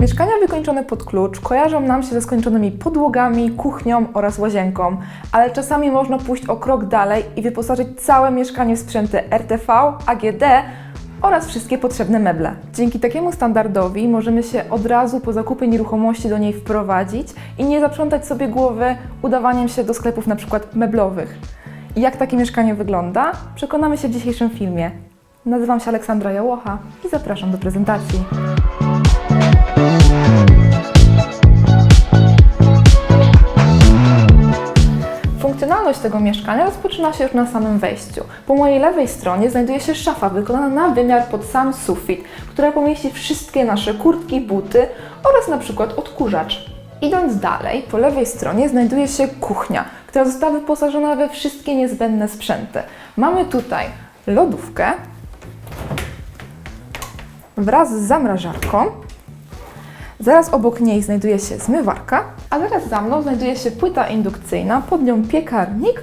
Mieszkania wykończone pod klucz kojarzą nam się ze skończonymi podłogami, kuchnią oraz łazienką, ale czasami można pójść o krok dalej i wyposażyć całe mieszkanie w sprzęty RTV, AGD oraz wszystkie potrzebne meble. Dzięki takiemu standardowi możemy się od razu po zakupie nieruchomości do niej wprowadzić i nie zaprzątać sobie głowy udawaniem się do sklepów przykład meblowych. Jak takie mieszkanie wygląda, przekonamy się w dzisiejszym filmie. Nazywam się Aleksandra Jałocha i zapraszam do prezentacji. Funkcjonalność tego mieszkania rozpoczyna się już na samym wejściu. Po mojej lewej stronie znajduje się szafa wykonana na wymiar pod sam sufit, która pomieści wszystkie nasze kurtki, buty oraz na przykład odkurzacz. Idąc dalej, po lewej stronie znajduje się kuchnia, która została wyposażona we wszystkie niezbędne sprzęty. Mamy tutaj lodówkę wraz z zamrażarką, Zaraz obok niej znajduje się zmywarka, a zaraz za mną znajduje się płyta indukcyjna, pod nią piekarnik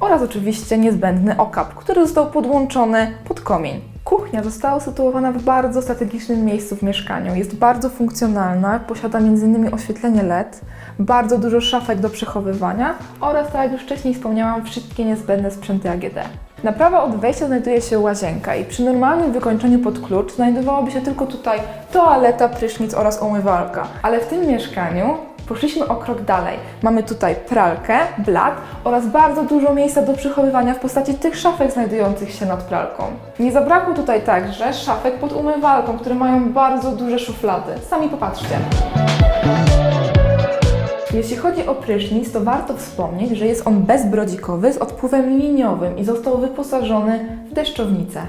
oraz oczywiście niezbędny okap, który został podłączony pod komin. Kuchnia została usytuowana w bardzo strategicznym miejscu w mieszkaniu. Jest bardzo funkcjonalna, posiada m.in. oświetlenie LED, bardzo dużo szafek do przechowywania oraz, tak jak już wcześniej wspomniałam, wszystkie niezbędne sprzęty AGD. Na prawo od wejścia znajduje się łazienka i przy normalnym wykończeniu pod klucz znajdowałoby się tylko tutaj toaleta, prysznic oraz umywalka. Ale w tym mieszkaniu poszliśmy o krok dalej. Mamy tutaj pralkę, blat oraz bardzo dużo miejsca do przechowywania w postaci tych szafek znajdujących się nad pralką. Nie zabrakło tutaj także szafek pod umywalką, które mają bardzo duże szuflady. Sami popatrzcie. Jeśli chodzi o prysznic, to warto wspomnieć, że jest on bezbrodzikowy z odpływem liniowym i został wyposażony w deszczownicę.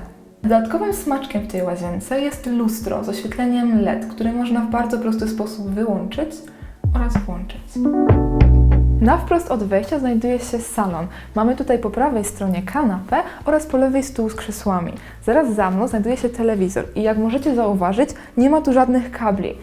Dodatkowym smaczkiem w tej łazience jest lustro z oświetleniem LED, które można w bardzo prosty sposób wyłączyć oraz włączyć. Na wprost od wejścia znajduje się salon. Mamy tutaj po prawej stronie kanapę oraz po lewej stół z krzesłami. Zaraz za mną znajduje się telewizor i jak możecie zauważyć, nie ma tu żadnych kabli.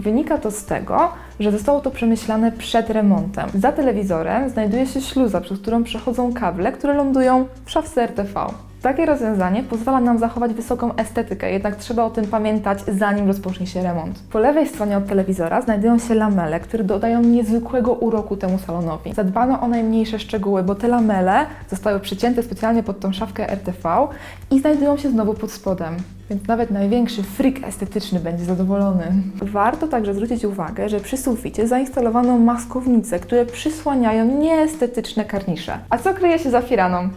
Wynika to z tego, że zostało to przemyślane przed remontem. Za telewizorem znajduje się śluza, przez którą przechodzą kable, które lądują w szafce RTV. Takie rozwiązanie pozwala nam zachować wysoką estetykę, jednak trzeba o tym pamiętać, zanim rozpocznie się remont. Po lewej stronie od telewizora znajdują się lamele, które dodają niezwykłego uroku temu salonowi. Zadbano o najmniejsze szczegóły, bo te lamele zostały przycięte specjalnie pod tą szafkę RTV i znajdują się znowu pod spodem. Więc nawet największy fryk estetyczny będzie zadowolony. Warto także zwrócić uwagę, że przy suficie zainstalowano maskownice, które przysłaniają nieestetyczne karnisze. A co kryje się za firaną?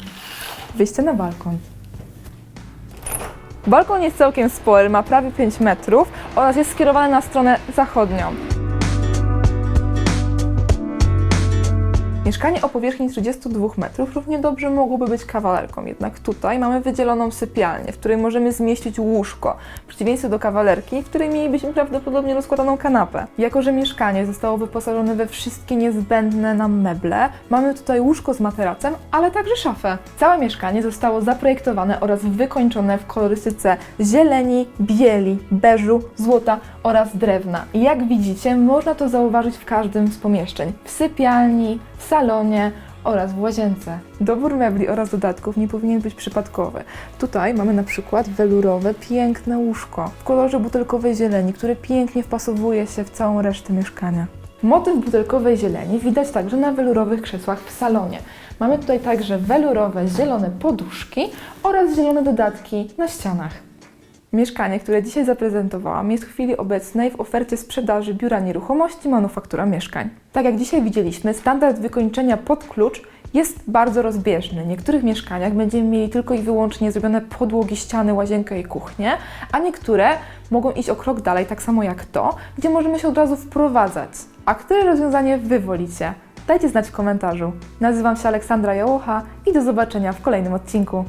Wyjście na balkon. Balkon jest całkiem spory, ma prawie 5 metrów oraz jest skierowany na stronę zachodnią. Mieszkanie o powierzchni 32 metrów równie dobrze mogłoby być kawalerką, jednak tutaj mamy wydzieloną sypialnię, w której możemy zmieścić łóżko, w przeciwieństwie do kawalerki, w której mielibyśmy prawdopodobnie rozkładaną kanapę. Jako, że mieszkanie zostało wyposażone we wszystkie niezbędne nam meble, mamy tutaj łóżko z materacem, ale także szafę. Całe mieszkanie zostało zaprojektowane oraz wykończone w kolorystyce zieleni, bieli, beżu, złota oraz drewna. Jak widzicie, można to zauważyć w każdym z pomieszczeń. W sypialni, w salonie oraz w łazience. Dobór mebli oraz dodatków nie powinien być przypadkowy. Tutaj mamy na przykład welurowe, piękne łóżko w kolorze butelkowej zieleni, które pięknie wpasowuje się w całą resztę mieszkania. Motyw butelkowej zieleni widać także na welurowych krzesłach w salonie. Mamy tutaj także welurowe, zielone poduszki oraz zielone dodatki na ścianach. Mieszkanie, które dzisiaj zaprezentowałam, jest w chwili obecnej w ofercie sprzedaży biura nieruchomości Manufaktura Mieszkań. Tak jak dzisiaj widzieliśmy, standard wykończenia pod klucz jest bardzo rozbieżny. W niektórych mieszkaniach będziemy mieli tylko i wyłącznie zrobione podłogi, ściany, łazienkę i kuchnię, a niektóre mogą iść o krok dalej, tak samo jak to, gdzie możemy się od razu wprowadzać. A które rozwiązanie Wy wolicie? Dajcie znać w komentarzu. Nazywam się Aleksandra Jałocha i do zobaczenia w kolejnym odcinku.